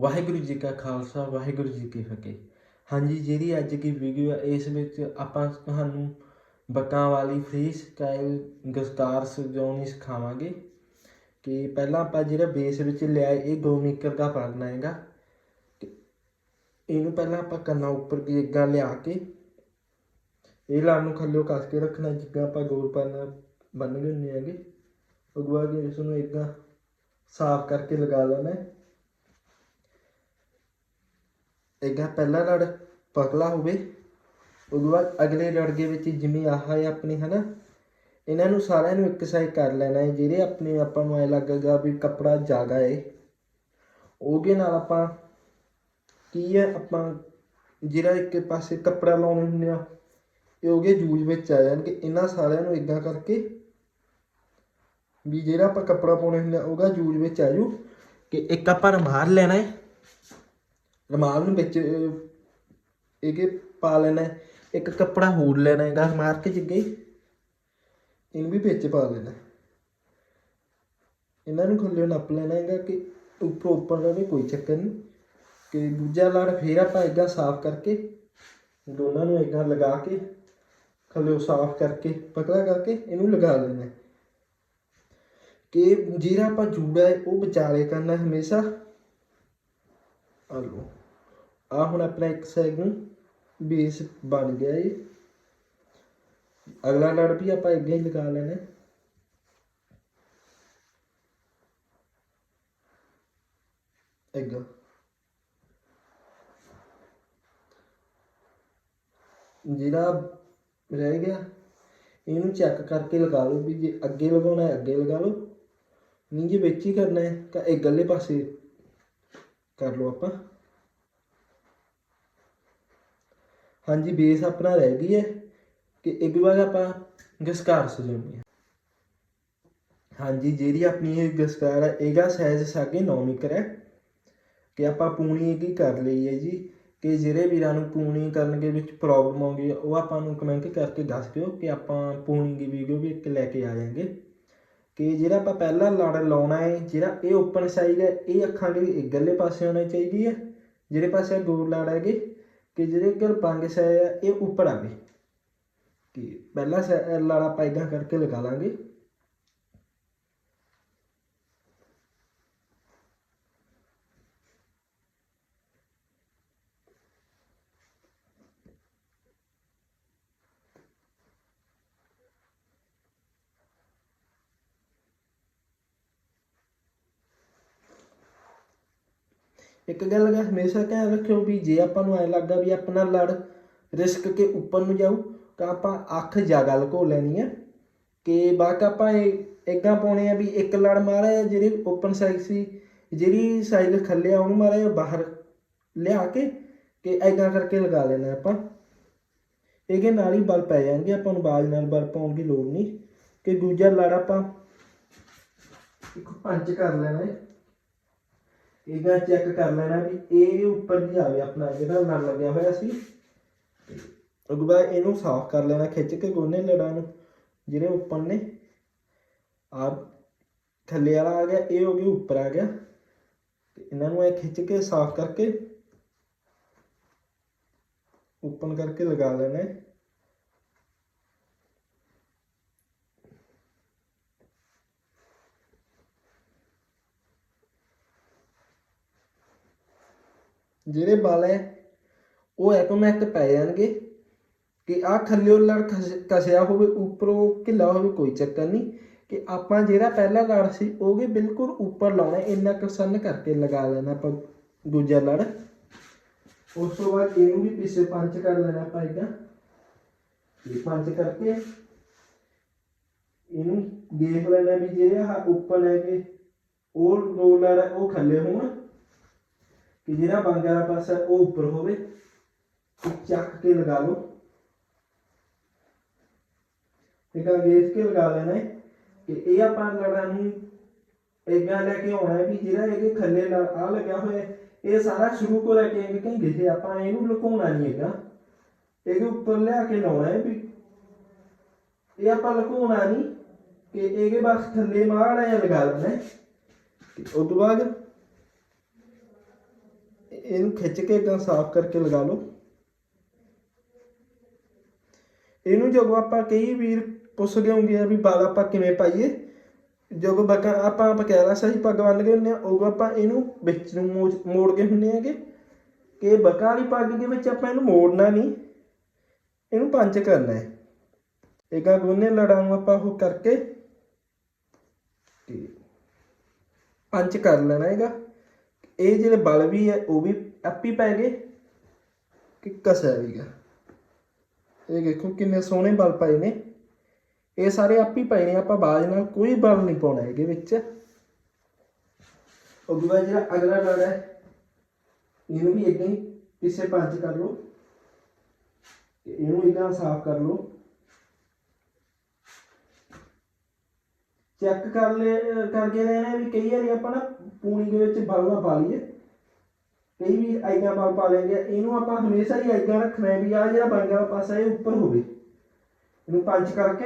ਵਾਹਿਗੁਰੂ ਜੀ ਕਾ ਖਾਲਸਾ, ਵਾਹਿਗੁਰੂ ਜੀ ਕੀ ਫਤਿਹ। ਹਾਂਜੀ, ਜਿਹੜੀ ਅੱਜ ਦੀ ਵੀਡੀਓ ਹੈ ਇਸ ਵਿੱਚ ਆਪਾਂ ਤੁਹਾਨੂੰ ਬੱਕਾਂ ਵਾਲੀ ਫ੍ਰੀ ਸਟਾਈਲ ਗਸਤਾਰ ਸਜਾਉਣੀ ਸਿਖਾਵਾਂਗੇ ਕਿ ਪਹਿਲਾਂ ਆਪਾਂ ਜਿਹੜਾ ਬੇਸ ਵਿੱਚ ਲਿਆ ਇਹ 2 ਮੀਟਰ ਦਾ ਫੜਨਾ ਹੈਗਾ। ਇਹਨੂੰ ਪਹਿਲਾਂ ਆਪਾਂ ਕੰਨਾਂ ਉੱਪਰ ਗੇਗਾ ਲਿਆ ਕੇ, ਇਹ ਲੜ ਨੂੰ ਖੱਲਿਓ ਕੱਸ ਕੇ ਰੱਖਣਾ, ਜਿੱਦਾਂ ਆਪਾਂ ਗੋਲ ਪਾਣਾ ਬੰਨ ਗਏ ਹੁੰਦੇ ਹੈਗੇ। ਉਗਵਾ ਕੇ ਇਸ ਨੂੰ ਇੱਦਾਂ ਸਾਫ਼ ਕਰਕੇ ਲਗਾ ਲੈਣਾ ਹੈ। ਇਦਾਂ ਪਹਿਲਾ ਲੜ, ਪਤਲਾ ਹੋਵੇ ਉਦੋਂ ਬਾਅਦ ਅਗਲੇ ਲੜਗੇ ਵਿੱਚ ਜਿਵੇਂ ਆਹ ਹੈ ਆਪਣੀ, ਹਨਾ? ਇਹਨਾਂ ਨੂੰ ਸਾਰਿਆਂ ਨੂੰ ਇੱਕ ਸਾਈਡ ਕਰ ਲੈਣਾ ਹੈ, ਜਿਹੜੇ ਆਪਣੇ ਆਪਾਂ ਨੂੰ ਐ ਲੱਗੇਗਾ ਵੀ ਕੱਪੜਾ ਜ਼ਿਆਦਾ ਹੈ। ਉਹਦੇ ਨਾਲ ਆਪਾਂ ਕੀ ਹੈ, ਆਪਾਂ ਜਿਹੜਾ ਇੱਕ ਪਾਸੇ ਕੱਪੜਾ ਲਾਉਣੇ ਹੁੰਦੇ ਆ, ਇਹ ਉਹਗੇ ਜੂਜ ਵਿੱਚ ਆ ਜਾਣਗੇ ਇਹਨਾਂ ਸਾਰਿਆਂ ਨੂੰ ਇਦਾਂ ਕਰਕੇ ਵੀ ਜਿਹੜਾ ਆਪਾਂ ਕੱਪੜਾ ਪਾਉਣੇ ਹੁੰਦੇ ਆ, ਉਹਦਾ ਜੂਜ ਵਿੱਚ ਆ ਜੂ ਕਿ ਇੱਕ ਆਪਾਂ ਰਮਾਲ ਲੈਣਾ ਹੈ। ਰਮਾਲ ਨੂੰ ਵਿੱਚ ਅਹ, ਪਾ ਲੈਣਾ ਇੱਕ ਕੱਪੜਾ ਹੋਰ ਲੈਣਾ ਹੈਗਾ ਮਾਰ ਕੇ ਜਿੱਗੇ ਇਹਨੂੰ ਵੀ ਵਿੱਚ ਪਾ ਲੈਣਾ ਇਹਨਾਂ ਨੂੰ ਖੁੱਲੇ ਨੱਪ ਲੈਣਾ ਹੈਗਾ ਕਿ ਉੱਪਰ ਉੱਪਰ ਰਹੇ ਕੋਈ ਚੱਕਰ ਨਹੀਂ। ਕਿ ਦੂਜਾ ਲੜ ਫੇਰ ਆਪਾਂ ਏਦਾਂ ਸਾਫ਼ ਕਰਕੇ ਦੋਨਾਂ ਨੂੰ ਏਦਾਂ ਲਗਾ ਕੇ ਖੱਲੇ ਸਾਫ਼ ਕਰਕੇ ਪਤਲਾ ਕਰਕੇ ਇਹਨੂੰ ਲਗਾ ਲੈਣਾ ਕਿ ਜਿਹੜਾ ਆਪਾਂ ਜੂੜਾ ਹੈ ਉਹ ਵਿਚਾਲੇ ਕਰਨਾ ਹਮੇਸ਼ਾ। ਆ ਲਓ। ਆ ਹੁਣ ਆਪਣਾ ਇੱਕ ਸਾਈਡ ਬੇਸ ਬਣ ਗਿਆ ਜੀ। ਅਗਲਾ ਲੜ ਵੀ ਆਪਾਂ ਅੱਗੇ ਹੀ ਲਗਾ ਲੈਣਾ। ਅੱਗਾ। ਜਿਹੜਾ ਰਹਿ ਗਿਆ, ਇਹਨੂੰ ਚੈੱਕ ਕਰਕੇ ਲਗਾ ਲਓ ਵੀ ਜੇ ਅੱਗੇ ਲਗਾਉਣਾ ਹੈ, ਅੱਗੇ ਲਗਾ ਲਓ। ਨਹੀਂ ਜੇ ਵਿੱਚ ਹੀ ਕਰਨਾ ਹੈ, ਤਾਂ ਇਹ ਗੱਲੇ ਪਾਸੇ ਕਰ ਲਓ ਆਪਾਂ। ਹਾਂਜੀ, ਬੇਸ ਆਪਣਾ ਰਹਿ ਗਈ ਹੈ ਕਿ ਇੱਕ ਵਾਰ ਆਪਾਂ ਗਸਕਾਰ ਸਜਾਉਣੀ ਹੈ। ਹਾਂਜੀ, ਜਿਹੜੀ ਆਪਣੀ ਇਹ ਗਸਕਾਰ ਹੈ ਇਹਦਾ ਸਾਈਜ਼ ਸਾਗੇ 9 ਮੀਟਰ ਹੈ। ਕਿ ਆਪਾਂ ਪੂਣੀ ਇਹਦੀ ਕਰ ਲਈ ਹੈ ਜੀ। ਕਿ ਜਿਹੜੇ ਵੀਰਾਂ ਨੂੰ ਪੂਣੀ ਕਰਨ ਦੇ ਵਿੱਚ ਪ੍ਰੋਬਲਮ ਆਉਂਦੀ ਹੈ, ਉਹ ਆਪਾਂ ਨੂੰ ਕਮੈਂਟ ਕਰਕੇ ਦੱਸ ਦਿਓ ਕਿ ਆਪਾਂ ਪੂਣੀ ਦੀ ਵੀਡੀਓ ਵੀ ਇੱਕ ਲੈ ਕੇ ਆ ਜਾਵਾਂਗੇ। ਕਿ ਜਿਹੜਾ ਆਪਾਂ ਪਹਿਲਾ ਲੜ ਲਾਉਣਾ ਹੈ, ਜਿਹੜਾ ਇਹ ਓਪਨ ਸਾਈਜ਼ ਹੈ, ਇਹ ਅੱਖਾਂ ਦੇ ਗੱਲੇ ਪਾਸੇ ਹੋਣੀ ਚਾਹੀਦੀ ਹੈ। ਜਿਹੜੇ ਪਾਸੇ ਗੋਲ ਲੜ ਹੈਗੇ ਕਿ ਜਿਹੜੇ ਗਲ ਪੰਜ ਸਾਈਜ਼ ਹੈ ਇਹ ਉੱਪਰ ਆਵੇ ਕਿ ਪਹਿਲਾ ਸੈ- ਲੜ ਆਪਾਂ ਏਦਾਂ ਕਰਕੇ ਲਗਾ ਲਾਂਗੇ। ਇੱਕ ਗੱਲ ਦਾ ਹਮੇਸ਼ਾ ਧਿਆਨ ਰੱਖਿਓ ਵੀ ਜੇ ਆਪਾਂ ਨੂੰ ਐ ਲੱਗਾ ਵੀ ਆਪਣਾ ਲੜ ਰਿਸਕ ਕੇ ਉੱਪਰ ਨੂੰ ਜਾਊ, ਤਾਂ ਆਪਾਂ ਅੱਖ ਜ਼ਿਆਦਾ ਲਕੋ ਲੈਣੀ ਹੈ ਕਿ ਬਾਕ ਆਪਾਂ ਇਹ ਇਦਾਂ ਪਾਉਣੇ ਆ ਵੀ ਇੱਕ ਲੜ ਮਾਰਿਆ, ਜਿਹੜੀ ਓਪਨ ਸਾਈਜ਼ ਸੀ, ਜਿਹੜੀ ਸਾਈਜ਼ ਖੱਲੇ ਆ ਉਹਨੂੰ ਮਾਰਿਆ, ਬਾਹਰ ਲਿਆ ਕੇ, ਕਿ ਐਦਾਂ ਕਰਕੇ ਲਗਾ ਲੈਣਾ ਆਪਾਂ। ਇਹਦੇ ਨਾਲ ਹੀ ਬਲ ਪੈ ਜਾਣਗੇ, ਆਪਾਂ ਨੂੰ ਬਾਜ ਨਾਲ ਬਲ ਪਾਉਣ ਦੀ ਲੋੜ ਨਹੀਂ। ਕਿ ਦੂਜਾ ਲੜ ਆਪਾਂ ਇੱਕ ਪੰਚ ਕਰ ਲੈਣਾ ਹੈ ਇਹਦਾ ਚੈੱਕ ਕਰ ਲੈਣਾ ਵੀ ਇਹ ਉੱਪਰ ਦੀ ਆਵੇ ਆਪਣਾ, ਜਿਹੜਾ ਲੜ ਲੱਗਿਆ ਹੋਇਆ ਸੀ। ਉਦੋਂ ਬਾਅਦ ਇਹਨੂੰ ਸਾਫ਼ ਕਰ ਲੈਣਾ, ਖਿੱਚ ਕੇ ਗੋਨੇ ਲੜਾਂ ਨੂੰ, ਜਿਹੜੇ ਉੱਪਰ ਨੇ। ਆ ਥੱਲੇ ਵਾਲਾ ਆ ਗਿਆ, ਇਹ ਹੋ ਗਿਆ ਉੱਪਰ ਆ ਗਿਆ। ਇਹਨਾਂ ਨੂੰ ਇਹ ਖਿੱਚ ਕੇ ਸਾਫ਼ ਕਰਕੇ ਓਪਨ ਕਰਕੇ ਲਗਾ ਲੈਣਾ। ਜਿਹੜੇ ਬਲ ਹੈ ਉਹ ਆਟੋਮੈਟਿਕ ਪੈ ਜਾਣਗੇ ਕਿ ਆ ਥੱਲੇ ਲੜ ਖਸ- ਕਸਿਆ ਹੋਵੇ ਉੱਪਰੋਂ ਢਿੱਲਾ ਹੋਵੇ ਕੋਈ ਚੱਕਰ ਨਹੀਂ। ਕਿ ਆਪਾਂ ਜਿਹੜਾ ਪਹਿਲਾ ਲੜ ਸੀ ਉਹ ਵੀ ਬਿਲਕੁਲ ਉੱਪਰ ਲਾਉਣਾ ਇੰਨਾ ਕੁ ਕਰਕੇ ਲਗਾ ਲੈਣਾ ਆਪਾਂ ਦੂਜਾ ਲੜ। ਉਸ ਤੋਂ ਬਾਅਦ ਇਹਨੂੰ ਵੀ ਪਿੱਛੇ ਪੰਚ ਕਰ ਲੈਣਾ ਆਪਾਂ ਇਹਦਾ ਇਹ ਪੰਚ ਕਰਕੇ ਇਹਨੂੰ ਦੇਖ ਲੈਣਾ ਵੀ ਜਿਹੜੇ ਆ ਉੱਪਰ ਲੈ ਕੇ ਉਹ ਦੋ ਲੜ ਹੈ, ਉਹ ਖੱਲੇ ਹੋਣ। ਕਿ ਜਿਹੜਾ ਬੰਗ ਵਾਲਾ ਪਾਸਾ ਹੈ, ਉਹ ਉੱਪਰ ਹੋਵੇ ਤੇ ਚੱਕ ਕੇ ਲਗਾ ਲਓ। ਤੇ ਕਾ ਗੇਸ ਕੇ ਲਗਾ ਲੈਣਾ ਹੈ ਕਿ ਇਹ ਆਪਾਂ ਲੜਾਂ ਨੂੰ ਇਦਾਂ ਲੈ ਕੇ ਆਉਣਾ ਹੈ ਵੀ ਜਿਹੜਾ ਇਹਦੇ ਥੱਲੇ ਆ ਲੱਗਿਆ ਹੋਇਆ ਹੈ, ਇਹ ਸਾਰਾ ਸ਼ੁਰੂ ਤੋਂ ਲੈ ਕੇ ਅੱਗੇ ਕहीं ਦਿਖੇ ਆਪਾਂ ਇਹਨੂੰ ਲੁਕਾਉਣਾ ਨਹੀਂ ਹੈਗਾ। ਇਹਦੇ ਉੱਪਰ ਲਿਆ ਕੇ ਲਾਉਣਾ ਹੈ ਵੀ ਇਹ ਆਪਾਂ ਲੁਕਾਉਣਾ ਨਹੀਂ ਕਿ ਇਹਦੇ ਬਸ ਥੱਲੇ ਮਾੜਾ ਜਿਹਾ ਲਗਾ ਲੈਣਾ ਹੈ। ਤੇ ਉਸ ਤੋਂ ਬਾਅਦ ਇਹਨੂੰ ਖਿੱਚ ਕੇ ਇਦਾਂ ਸਾਫ਼ ਕਰਕੇ ਲਗਾ ਲਓ। ਇਹਨੂੰ ਜਦੋਂ ਆਪਾਂ ਕਈ ਵੀਰ ਪੁੱਛਦੇ ਹੋਣਗੇ ਆ ਵੀ ਬਾਲ ਆਪਾਂ ਕਿਵੇਂ ਪਾਈਏ, ਜਦੋਂ ਬਕਾ ਆਪਾਂ ਪਕੈਲਾ ਸਹੀ ਪੱਗ ਬੰਨ ਕੇ ਹੁੰਦੇ ਆ ਉਦੋਂ ਆਪਾਂ ਇਹਨੂੰ ਵਿੱਚ ਨੂੰ ਮੋੜ- ਮੋੜ ਕੇ ਹੁੰਦੇ ਆਗੇ ਕਿ ਬਕਾ ਵਾਲੀ ਪੱਗ ਦੇ ਵਿੱਚ ਆਪਾਂ ਇਹਨੂੰ ਮੋੜਨਾ ਨਹੀਂ, ਇਹਨੂੰ ਪੰਚ ਕਰਨਾ ਹੈ। ਇਕਾਂ ਗੋਨੇ ਲੜਾਂ ਆਪਾਂ ਉਹ ਕਰਕੇ ਤੇ ਪੰਚ ਕਰ ਲੈਣਾ ਹੈਗਾ। ਇਹ ਜਿਹੜੇ ਬਲ ਵੀ ਹੈ, ਉਹ ਵੀ ਆਪੀ ਪੈ ਗਏ ਕਿ ਕਸਿਆ ਵੀ ਵੀਗਾ। ਇਹ ਦੇਖੋ ਕਿੰਨੇ ਸੋਹਣੇ ਬਲ ਪਏ ਨੇ। ਇਹ ਸਾਰੇ ਆਪੀ ਪਏ ਨੇ, ਆਪਾਂ ਬਾਜ ਨਾਲ ਕੋਈ ਬਲ ਨਹੀਂ ਪਾਉਣਾ ਇਹਦੇ ਵਿੱਚ। ਉਹ ਦੂਆ ਜਿਹੜਾ ਅਗਲਾ ਲੜ ਹੈ, ਇਹਨੂੰ ਵੀ ਇਦਾਂ ਹੀ ਪਿੱਛੇ ਪੰਜ ਕਰ ਲਓ। ਤੇ ਇਹਨੂੰ ਇਦਾਂ ਸਾਫ਼ ਕਰ ਲਓ। ਚੈੱਕ ਕਰ ਲੈ ਕਰਕੇ ਲੈਣਾ ਵੀ ਕਈ ਵਾਰੀ ਆਪਾਂ ਨਾ ਪੂਣੀ ਦੇ ਵਿੱਚ ਬਲ ਪਾ ਲਈਏ। ਕਈ ਵੀ ਆਈਆਂ ਬਲ ਪਾ ਲੈਂਗੇ ਇਹਨੂੰ ਆਪਾਂ ਹਮੇਸ਼ਾ ਹੀ ਆਈਆਂ ਰੱਖਣਾ ਹੈ ਵੀ ਆ ਜਿਹੜਾ ਬਾਂਗਾ ਪਾਸਾ ਇਹ ਉੱਪਰ ਹੋਵੇ। ਇਹਨੂੰ ਪੰਚ ਕਰਕੇ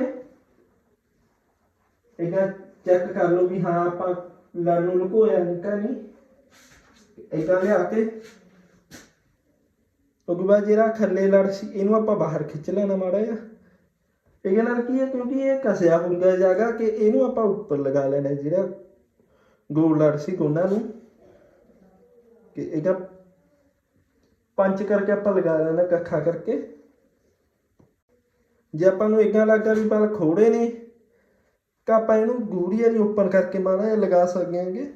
ਇਹਦਾ ਚੈੱਕ ਕਰ ਲਓ ਵੀ ਹਾਂ ਆਪਾਂ ਲੜ ਨੂੰ ਲੁਕੋਇਆ ਨਿਕਾ ਨਹੀਂ। ਇਦਾਂ ਲਿਆ ਕੇ ਉਦੋਂ ਬਾਅਦ ਜਿਹੜਾ ਥੱਲੇ ਲੜ ਸੀ, ਇਹਨੂੰ ਆਪਾਂ ਬਾਹਰ ਖਿੱਚ ਲੈਣਾ ਮਾੜਾ ਜਿਹਾ। ਇਹਦੇ ਨਾਲ ਕੀ ਹੈ? ਕਿਉਂਕਿ ਇਹ ਕਸਿਆ ਹੁੰਦਾ ਜਾਗਾ ਕਿ ਇਹਨੂੰ ਆਪਾਂ ਉੱਪਰ ਲਗਾ ਲੈਣਾ ਜਿਹੜਾ ਗੋਲ ਲੜ ਸੀ ਗੋਨਾ ਨੂੰ। ਕਿ ਇਹਦਾ ਪੰਚ ਕਰਕੇ ਆਪਾਂ ਲਗਾ ਲੈਣਾ ਕੱਖਾ ਕਰਕੇ। ਜੇ ਆਪਾਂ ਨੂੰ ਇਦਾਂ ਲੱਗਦਾ ਵੀ ਬਲ ਖੋੜੇ ਨੇ, ਤਾਂ ਆਪਾਂ ਇਹਨੂੰ ਗੂੜੀ ਵਾਲੀ ਓਪਨ ਕਰਕੇ ਮਾੜਾ ਜਿਹਾ ਲਗਾ ਸਕਦੇ ਹਾਂਗੇ।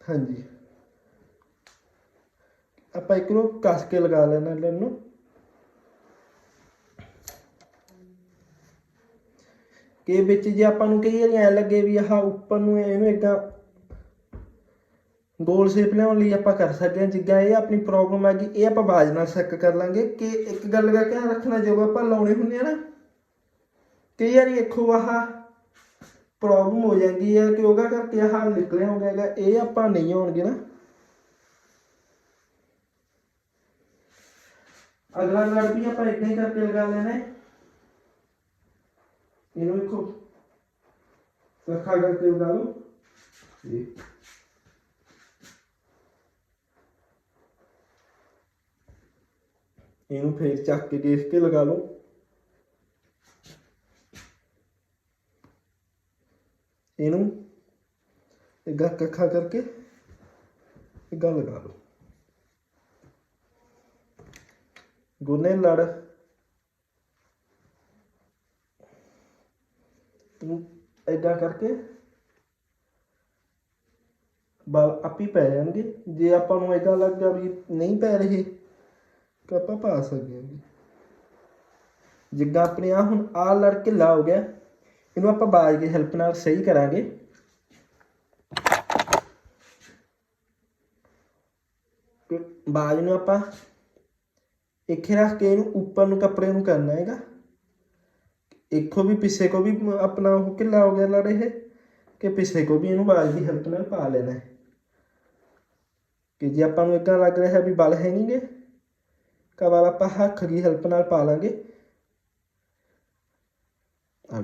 ਹਾਂਜੀ। ਆਪਾਂ ਇੱਕ ਨੂੰ ਕੱਸ ਕੇ ਲਗਾ ਲੈਣਾ ਲੜ ਨੂੰ ਕਿ ਵਿੱਚ ਜੇ ਆਪਾਂ ਨੂੰ ਕਈ ਵਾਰੀ ਐ ਲੱਗੇ ਵੀ ਆਹ ਉੱਪਰ ਨੂੰ ਇਹਨੂੰ ਇਦਾਂ ਗੋਲ ਸ਼ੇਪ ਲਿਆਉਣ ਲਈ ਆਪਾਂ ਕਰ ਸਕਦੇ ਹਾਂ ਜਿੱਦਾਂ ਇਹ ਆਪਣੀ ਪ੍ਰੋਬਲਮ ਹੈਗੀ ਇਹ ਆਪਾਂ ਬਾਜ ਨਾਲ ਸੈੱਕ ਕਰ ਲਾਂਗੇ ਕਿ ਇੱਕ ਗੱਲ ਦਾ ਧਿਆਨ ਰੱਖਣਾ ਜਦੋਂ ਆਪਾਂ ਲਾਉਣੇ ਹੁੰਦੇ ਆ ਨਾ, ਕਈ ਵਾਰੀ ਇੱਕੋ ਆਹ ਪ੍ਰੋਬਲਮ ਹੋ ਜਾਂਦੀ ਹੈ ਕਿ ਉਹਦਾ ਕਰਕੇ ਆਹ ਨਿਕਲਿਆ ਹੋ ਜਾਏਗਾ ਇਹ ਆਪਾਂ ਨਹੀਂ ਆਉਣਗੇ ਨਾ। ਅਗਲਾ ਲੜ ਵੀ ਆਪਾਂ ਇਦਾਂ ਹੀ ਕਰਕੇ ਲਗਾ ਲੈਣਾ ਇਹਨੂੰ ਦੇਖੋ ਰੱਖਾ ਕਰਕੇ ਲਗਾ ਲਓ ਤੇ ਇਹਨੂੰ ਫੇਰ ਚੱਕ ਕੇ ਦੇਖ ਕੇ ਲਗਾ ਲਓ ਇਹਨੂੰ ਇੱਗਾ ਕੱਖਾ ਕਰਕੇ ਇੱਗਾ ਲਗਾ ਲਓ ਗੁਨੇ ਲੜ ਨੂੰ ਏਦਾਂ ਕਰਕੇ ਬਲ ਆਪੀ ਪੈ ਜਾਣਗੇ। ਜੇ ਆਪਾਂ ਨੂੰ ਏਦਾਂ ਲੱਗਾ ਵੀ ਨਹੀਂ ਪੈ ਰਹੇ, ਤਾਂ ਆਪਾਂ ਪਾ ਸਕਦੇ ਹਾਂ ਜਿੱਦਾਂ ਆਪਣੇ ਆ ਹੁਣ ਆ ਲੜ ਕੇ ਲਾ ਹੋ ਗਿਆ, ਇਹਨੂੰ ਆਪਾਂ ਬਾਜ ਦੀ ਹੈਲਪ ਨਾਲ ਸਹੀ ਕਰਾਂਗੇ। ਬਾਜ ਨੂੰ ਆਪਾਂ ਇੱਥੇ ਰੱਖ ਕੇ ਇਹਨੂੰ ਉੱਪਰ ਨੂੰ ਕੱਪੜੇ ਨੂੰ ਕਰਨਾ ਹੈਗਾ। ਇੱਕੋ ਵੀ ਪਿੱਛੇ ਕੋ ਵੀ ਆਪਣਾ ਉਹ ਕਿੱਲਾ ਹੋ ਗਿਆ ਲੜ ਇਹ, ਕਿ ਪਿੱਛੇ ਕੋ ਵੀ ਇਹਨੂੰ ਬਾਜ ਦੀ ਹੈਲਪ ਨਾਲ ਪਾ ਲੈਣਾ ਹੈ। ਕਿ ਜੇ ਆਪਾਂ ਨੂੰ ਇਦਾਂ ਲੱਗ ਰਿਹਾ ਵੀ ਬਲ ਹੈ ਨਹੀਂਗੇ ਕਵਾਲ ਆਪਾਂ ਹੱਥ ਦੀ ਹੈਲਪ ਨਾਲ ਪਾ ਲਾਂਗੇ। ਆ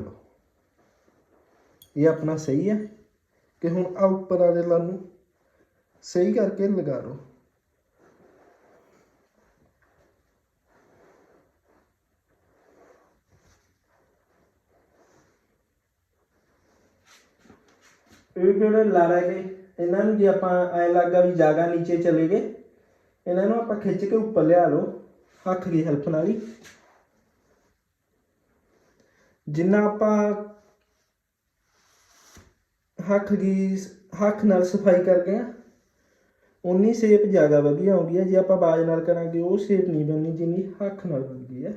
ਇਹ ਆਪਣਾ ਸਹੀ ਹੈ, ਕਿ ਹੁਣ ਆ ਉੱਪਰ ਵਾਲੇ ਲੜ ਨੂੰ ਸਹੀ ਕਰਕੇ ਲਗਾ ਲਓ। ਇਹ ਜਿਹੜੇ ਲੜ ਹੈਗੇ ਇਹਨਾਂ ਨੂੰ ਜੇ ਆਪਾਂ ਐ ਲੱਗਾ ਵੀ ਜਾਗਾ ਨੀਚੇ ਚਲੇ ਗਏ, ਇਹਨਾਂ ਨੂੰ ਆਪਾਂ ਖਿੱਚ ਕੇ ਉੱਪਰ ਲਿਆ ਲਓ, ਹੱਥ ਦੀ ਹੈਲਪ ਨਾਲ ਹੀ। ਜਿੰਨਾ ਆਪਾਂ ਹੱਥ ਦੀ ਹੱਥ ਨਾਲ ਸਫ਼ਾਈ ਕਰਦੇ ਆ ਉਨੀ ਸ਼ੇਪ ਜ਼ਿਆਦਾ ਵਧੀਆ ਆਉਂਦੀ ਹੈ, ਜੇ ਆਪਾਂ ਬਾਜ ਨਾਲ ਕਰਾਂਗੇ, ਉਹ ਸ਼ੇਪ ਨਹੀਂ ਬਣਨੀ, ਜਿੰਨੀ ਹੱਥ ਨਾਲ ਬਣਦੀ ਹੈ।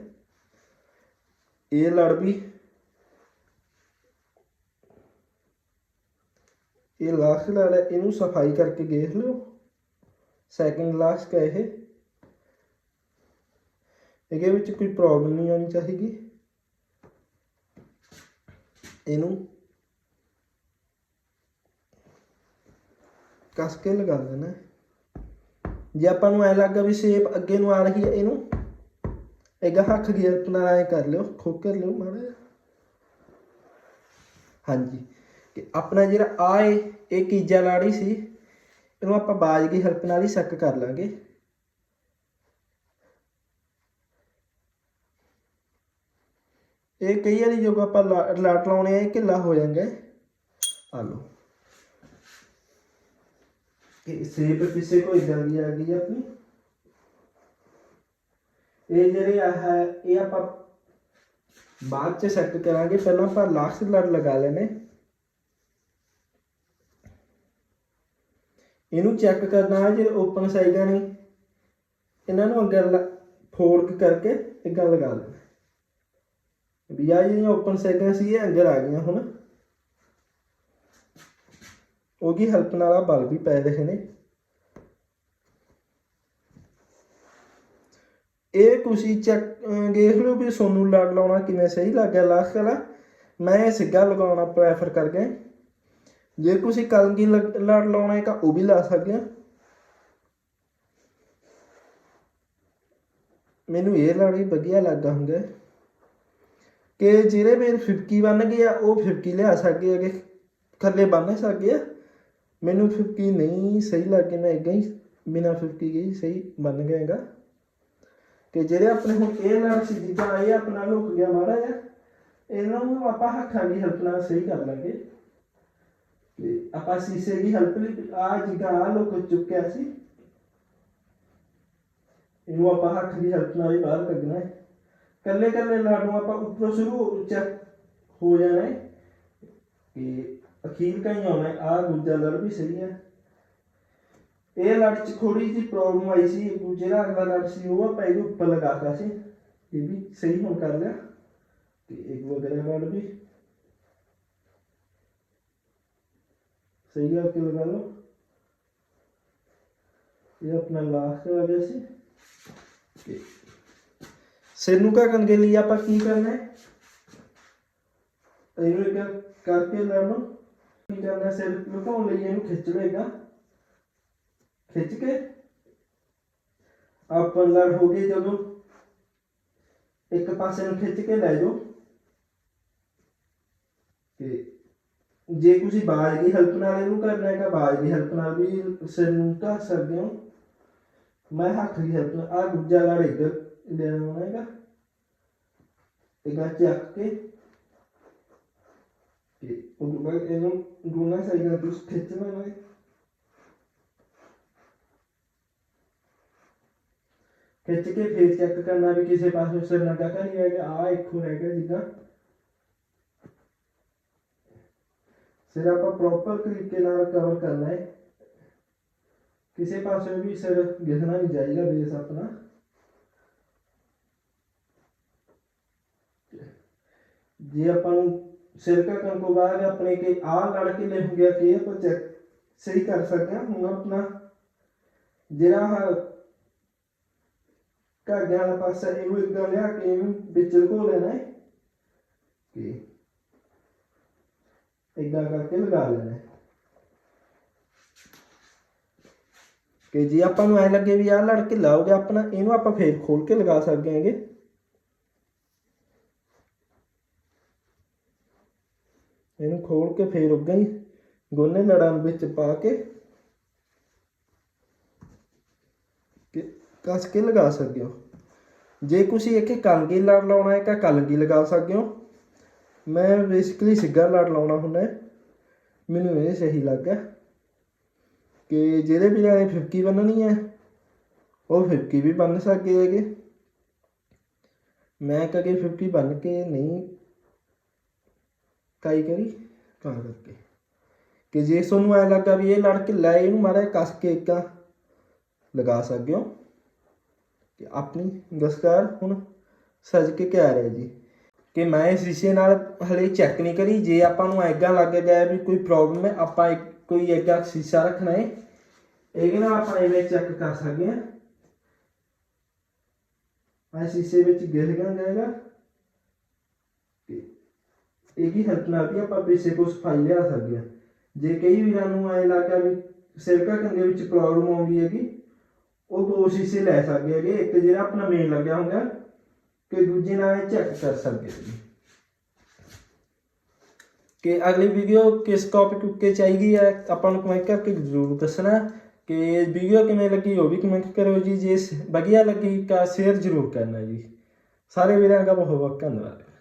ਇਹ ਲੜ ਵੀ ਇਹ ਲਾਸਟ ਲੜ ਹੈ, ਇਹਨੂੰ ਸਫ਼ਾਈ ਕਰਕੇ ਦੇਖ ਲਓ। ਸੈਕਿੰਡ ਲਾਸਟ ਹੈ ਇਹ। ਇਹਦੇ ਵਿੱਚ ਕੋਈ ਪ੍ਰੋਬਲਮ ਨਹੀਂ ਆਉਣੀ ਚਾਹੀਦੀ। ਇਹਨੂੰ ਕਸ ਕੇ ਲਗਾ ਦੇਣਾ ਜੇ ਆਪਾਂ ਨੂੰ ਐ ਲੱਗਾ ਵੀ ਸ਼ੇਪ ਅੱਗੇ ਨੂੰ ਆ ਰਹੀ ਹੈ ਇਹਨੂੰ, ਇਹਦਾ ਹੱਥ ਦੀ ਹੈਲਪ ਨਾਲ ਐ ਕਰ ਲਿਓ, ਖੋਕਰ ਲਿਓ ਮਾੜਾ ਹਾਂਜੀ। ਕਿ ਆਪਣਾ ਜਿਹੜਾ ਆ ਏ ਇਹ ਕੀਜਾ ਲਾੜੀ ਸੀ, ਇਹਨੂੰ ਆਪਾਂ ਬਾਜ ਦੀ ਹੈਲਪ ਨਾਲ ਹੀ ਸੈੱਟ ਕਰ ਲਾਂਗੇ। ਇਹ ਕਈ ਵਾਰੀ ਜੋ ਆਪਾਂ ਲਾਟ ਲਾਉਣੇ ਆ, ਇਹ ਹੋ ਜਾਂਦਾ ਹੈ। ਆ ਲਓ। ਕਿ ਸੇਬ ਕਿਸੇ ਕੋਈ ਜਲਦੀ ਆ ਗਈ ਆਪਣੀ। ਇਹ ਜਿਹੜੇ ਆ ਹੈ, ਇਹ ਆਪਾਂ ਬਾਅਦ ਚ ਸੈੱਟ ਕਰਾਂਗੇ। ਪਹਿਲਾਂ ਆਪਾਂ ਲਾਸਟ ਲੜ ਲਗਾ ਲੈਣੇ ਇਹਨੂੰ ਚੈੱਕ ਕਰਨਾ ਹੈ ਜੇ ਓਪਨ ਸਾਈਡਾਂ ਨੇ ਇਹਨਾਂ ਨੂੰ ਅੱਗੇ ਫੋਲਡ ਕਰਕੇ ਇੱਦਾਂ ਲਗਾ ਲੈਣਾ ਵੀ ਆ ਜਿਹੜੀਆਂ ਓਪਨ ਸਾਈਡਾਂ ਸੀ, ਇਹ ਅੰਦਰ ਆ ਗਈਆਂ ਹੁਣ। ਉਹਦੀ ਹੈਲਪ ਨਾਲ ਆ ਬਲ ਵੀ ਪੈ ਰਹੇ ਨੇ। ਇਹ ਤੁਸੀਂ ਚੈੱਕ ਦੇਖ ਲਓ ਵੀ ਸੋਨੂੰ ਲੜ ਲਾਉਣਾ ਕਿਵੇਂ ਸਹੀ ਲੱਗਿਆ ਲਾਸਟ ਵਾਲਾ। ਮੈਂ ਇਹ ਸਿੱਧਾ ਲਗਾਉਣਾ ਪ੍ਰੈਫਰ ਕਰਕੇ। ਜੇ ਤੁਸੀਂ ਕਲਗੀ ਲੜ ਲਾਉਣਾ ਹੈ ਤਾਂ ਉਹ ਵੀ ਲਾ ਸਕਦੇ ਆ। ਮੈਨੂੰ ਇਹ ਲੜ ਵੀ ਵਧੀਆ ਲੱਗਾ ਹੁੰਦਾ ਕਿ ਜਿਹੜੇ ਮੇਰੇ 50 ਬਣ ਗਏ ਆ, ਉਹ 50 ਲਿਆ ਸਕਦੇ ਹੈਗੇ। ਥੱਲੇ ਬੰਨ ਸਕਦੇ ਆ। ਮੈਨੂੰ 50 ਨਹੀਂ ਸਹੀ ਲੱਗੇ, ਮੈਂ ਇਦਾਂ ਹੀ ਬਿਨਾ 50 ਗਈ ਸਹੀ ਬਣ ਗਿਆਗਾ ਕਿ ਜਿਹੜੇ ਆਪਣੇ ਹੁਣ ਇਹ ਲੜ ਸੀ, ਜਿੱਦਾਂ ਇਹ ਆਪਣਾ ਲੁਕ ਗਿਆ ਮਾੜਾ ਜਿਹਾ, ਇਹਨਾਂ ਨੂੰ ਆਪਾਂ ਹੱਥਾਂ ਦੀ ਹੈਲਪ ਨਾਲ ਸਹੀ ਕਰ ਲਾਂਗੇ। ਤੇ ਆਪਾਂ ਸੀਸੇ ਦੀ ਹੈਲਪ ਲਈ ਆ ਜਿੱਦਾਂ ਆ ਲੁਕ ਚੁੱਕਿਆ ਸੀ, ਇਹਨੂੰ ਆਪਾਂ ਹੱਥ ਦੀ ਹੈਲਪ ਨਾਲ ਹੀ ਬਾਹਰ ਕੱਢਣਾ ਹੈ। ਕੱਲੇ ਕੱਲੇ ਲੜ ਨੂੰ ਆਪਾਂ ਉੱਪਰੋਂ ਸ਼ੁਰੂ ਉੱਚਾ ਹੋ ਜਾਣਾ ਹੈ ਕਿ ਅਖੀਰ ਕਹੀਂ ਆਉਣਾ ਹੈ ਆ ਦੂਜਾ ਲੜ ਵੀ ਸਹੀ ਹੈ। ਇਹ ਲੜ ਚ ਥੋੜੀ ਜਿਹੀ ਪ੍ਰੋਬਲਮ ਆਈ ਸੀ ਜਿਹੜਾ ਅਗਲਾ ਲੜ ਸੀ, ਉਹ ਆਪਾਂ ਇਹਦੇ ਉੱਪਰ ਲਗਾਤਾ ਸੀ, ਇਹ ਵੀ ਸਹੀ ਹੁਣ ਕਰ ਲਿਆ। ਤੇ ਇੱਕ ਵਗੈਰਾ ਲੜ ਵੀ। ਸਹੀ ਕਰਕੇ ਲਗਾ ਲਓ ਇਹ ਆਪਣਾ ਲਾਸਟ ਆ ਗਿਆ ਸੀ। ਤੇ ਸਿਰ ਨੂੰ ਕਰਨ ਦੇ ਲਈ ਆਪਾਂ ਕੀ ਕਰਨਾ ਹੈ? ਇਹਨੂੰ ਇੱਕ ਕਰਕੇ ਲੈਣਾ ਕੀ ਕਰਨਾ? ਸਿਰ ਲੁਕਾਉਣ ਲਈ ਇਹਨੂੰ ਖਿੱਚ ਲਏਗਾ ਖਿੱਚ ਕੇ ਆਪਾਂ ਲੜ ਹੋ ਗਏ ਜਦੋਂ ਇੱਕ ਪਾਸੇ ਨੂੰ ਖਿੱਚ ਕੇ ਲੈ ਜਾਓ। ਤੇ ਜੇ ਤੁਸੀਂ ਬਾਜ ਦੀ ਹੈਲਪ ਨਾਲ ਇਹਨੂੰ ਕਰਨਾ ਹੈ ਬਾਜ ਦੀ ਹੈਲਪ ਨਾਲ ਵੀ ਸਿਰ ਨੂੰ ਢਾ ਸਕਦੇ ਹੋ। ਮੈਂ ਹੱਥ ਦੀ ਹੈਲਪ ਨਾਲ ਆ ਦੂਜਾ ਲੜ ਇੱਧਰ ਲੈ ਆਉਣਾ ਹੈਗਾ। ਇਹਦਾ ਚੱਕ ਕੇ ਤੇ ਉਹ ਬਾਅਦ ਇਹਨੂੰ ਦੋਨਾਂ ਸਾਈਡਾਂ ਤੋਂ ਖਿੱਚ ਹੈ। ਖਿੱਚ ਕੇ ਫੇਰ ਚੈੱਕ ਕਰਨਾ ਵੀ ਕਿਸੇ ਪਾਸੇ ਸਿਰ ਨਾ ਟਕਾ ਨਹੀਂ ਹੈਗਾ ਆ ਇੱਕੋ ਰਹਿ ਗਿਆ ਜਿੱਦਾਂ। ਸਿਰ ਆਪਾਂ ਪ੍ਰੋਪਰ ਤਰੀਕੇ ਨਾਲ ਕਵਰ ਕਰਨਾ ਹੈ। ਕਿਸੇ ਪਾਸੇ ਵੀ ਸਿਰ ਗਿਸਣਾ ਨਹੀਂ ਚਾਹੀਦਾ ਬੇਸ ਆਪਣਾ। ਜੇ ਆਪਾਂ ਨੂੰ ਸਿਰ ਕਟਣ ਤੋਂ ਬਾਅਦ ਆਪਣੇ ਕੇ ਆਹ ਲੜ ਕੇ ਲੈ ਹੋ ਗਿਆ ਕਿ ਆਪਾਂ ਚੈੱਕ ਸਹੀ ਕਰ ਸਕਦੇ ਹਾਂ। ਹੁਣ ਆਪਣਾ ਜਿਹੜਾ ਆਹ ਵਾਲਾ ਪਾਸਾ ਇਹਨੂੰ ਇਦਾਂ ਲਿਆ ਕੇ ਇਹਨੂੰ ਵਿੱਚ ਲਗੋ ਲੈਣਾ ਹੈ। ਕਿ ਇਦਾਂ ਕਰਕੇ ਲਗਾ ਲੈਣਾ। ਕਿ ਜੇ ਆਪਾਂ ਨੂੰ ਐ ਲੱਗੇ ਵੀ ਆਹ ਲੜ ਕੇ ਲਾਓਗੇ ਆਪਣਾ, ਇਹਨੂੰ ਆਪਾਂ ਫੇਰ ਖੋਲ ਕੇ ਲਗਾ ਸਕਦੇ ਹਾਂਗੇ। ਇਹਨੂੰ ਖੋਲ ਕੇ ਫੇਰ ਉੱਗਾਂ ਹੀ ਗੋਨੇ ਲੜਾਂ ਵਿੱਚ ਪਾ ਕੇ ਕਿ ਕਸ ਕੇ ਲਗਾ ਸਕਦੇ ਹੋ। ਜੇ ਤੁਸੀਂ ਇੱਕ ਕਲਗੀ ਲੜ ਲਾਉਣਾ ਹੈ ਤਾਂ ਕਲਗੀ ਲਗਾ ਸਕਦੇ ਹੋ। ਮੈਂ ਬੇਸਿਕਲੀ ਸਿੱਗਾ ਲੜ ਲਾਉਣਾ ਹੁੰਦਾ ਹੈ। ਮੈਨੂੰ ਇਹ ਸਹੀ ਲੱਗਾ ਕਿ ਜਿਹੜੇ ਵੀ ਨੇ 50 ਬੰਨਣੀ ਹੈ, ਉਹ 50 ਵੀ ਬੰਨ ਸਕਦੇ ਹੈਗੇ। ਮੈਂ ਕਦੇ 50 ਬੰਨ ਕੇ ਨਹੀਂ, ਕਾਈ ਕਰੀ ਤਾਂ ਕਰਕੇ। ਕਿ ਜੇ ਤੁਹਾਨੂੰ ਐ ਲੱਗਾ ਵੀ ਇਹ ਲੜ ਕੇ ਲੈ ਇਹਨੂੰ ਮਾੜਾ ਕੱਸ ਕੇ ਇੱਕਾਂ ਲਗਾ ਸਕਦੇ ਹੋ ਕਿ ਆਪਣੀ ਦਸਕਾਰ ਹੁਣ ਸੱਜ ਕੇ ਤਿਆਰ ਰਿਹਾ ਜੀ। ਕਿ ਮੈਂ ਇਸ ਸ਼ੀਸ਼ੇ ਨਾਲ ਹਲੇ ਚੈੱਕ ਨਹੀਂ ਕਰੀ। ਜੇ ਆਪਾਂ ਨੂੰ ਐਗਾ ਲੱਗ ਗਿਆ ਵੀ ਕੋਈ ਪ੍ਰੋਬਲਮ ਹੈ, ਆਪਾਂ ਇੱਕ ਕੋਈ ਐਗਾ ਸ਼ੀਸ਼ਾ ਰੱਖਣਾ ਹੈ, ਇਹਦੇ ਨਾਲ ਆਪਾਂ ਇਵੇਂ ਚੈੱਕ ਕਰ ਸਕਦੇ ਹਾਂ। ਆ ਸ਼ੀਸ਼ੇ ਵਿੱਚ ਗਿਰ ਗਿਆ ਜਾਏਗਾ ਤੇ ਇਹਦੀ ਹੈਲਪ ਨਾਲ ਵੀ ਆਪਾਂ ਪਿੱਛੇ ਕੋ ਸਫ਼ਾਈ ਲਿਆ ਸਕਦੇ ਹਾਂ। ਜੇ ਕਈ ਵੀਰਾਂ ਨੂੰ ਐ ਲੱਗਾ ਵੀ ਸਿਰਕਾ ਕੰਦੇ ਵਿੱਚ ਪ੍ਰੋਬਲਮ ਆਉਂਦੀ ਹੈਗੀ, ਉਹ ਦੋ ਸ਼ੀਸ਼ੇ ਲੈ ਸਕਦੇ ਹੈਗੇ। ਇੱਕ ਜਿਹੜਾ ਆਪਣਾ ਮੇਨ ਲੱਗਿਆ ਹੁੰਦਾ ਕਿ ਦੂਜੇ ਨਾਲ ਇਹ ਚੈੱਕ ਕਰ ਸਕਦੇ ਹਾਂ ਕਿ ਅਗਲੀ ਵੀਡੀਓ ਕਿਸ ਟੌਪਿਕ ਉੱਤੇ ਚਾਹੀਦੀ ਹੈ, ਆਪਾਂ ਨੂੰ ਕਮੈਂਟ ਕਰਕੇ ਜ਼ਰੂਰ ਦੱਸਣਾ। ਕਿ ਵੀਡੀਓ ਕਿਵੇਂ ਲੱਗੀ, ਉਹ ਵੀ ਕਮੈਂਟ ਕਰੋ ਜੀ। ਜੇ ਵਧੀਆ ਲੱਗੀ ਤਾਂ ਸ਼ੇਅਰ ਜ਼ਰੂਰ ਕਰਨਾ ਜੀ। ਸਾਰੇ ਵੀਰਾਂ ਦਾ ਬਹੁਤ ਬਹੁਤ ਧੰਨਵਾਦ।